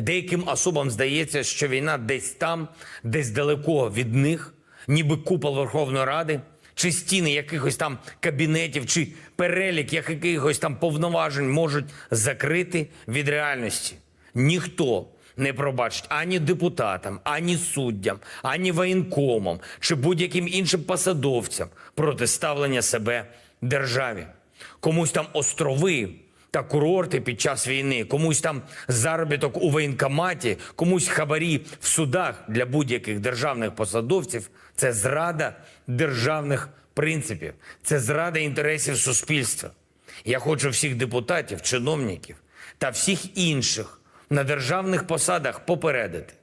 Деяким особам здається, що війна десь там, десь далеко від них, ніби купол Верховної Ради, чи стіни якихось там кабінетів, чи перелік якихось там повноважень можуть закрити від реальності. Ніхто не пробачить ані депутатам, ані суддям, ані воєнкомам чи будь-яким іншим посадовцям протиставлення себе державі. Комусь там острови та курорти під час війни, комусь там заробіток у воєнкоматі, комусь хабарі в судах для будь-яких державних посадовців це зрада державних принципів, це зрада інтересів суспільства. Я хочу всіх депутатів, чиновників та всіх інших на державних посадах попередити.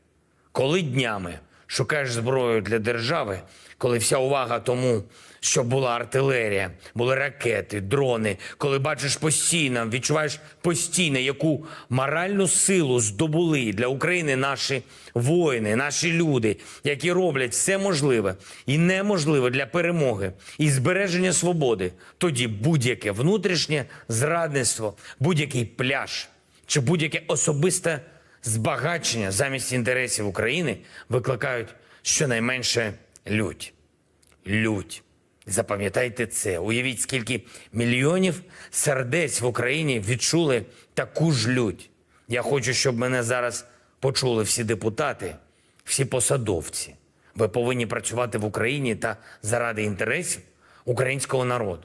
Коли днями шукаєш зброю для держави, коли вся увага тому, що була артилерія, були ракети, дрони, коли бачиш постійно, відчуваєш постійно, яку моральну силу здобули для України наші воїни, наші люди, які роблять все можливе і неможливе для перемоги і збереження свободи, тоді будь-яке внутрішнє зрадництво, будь-який пляж чи будь-яке особисте збагачення замість інтересів України викликають щонайменше лють. Лють. Запам'ятайте це. Уявіть, скільки мільйонів сердець в Україні відчули таку ж лють. Я хочу, щоб мене зараз почули всі депутати, всі посадовці. Ви повинні працювати в Україні та заради інтересів українського народу.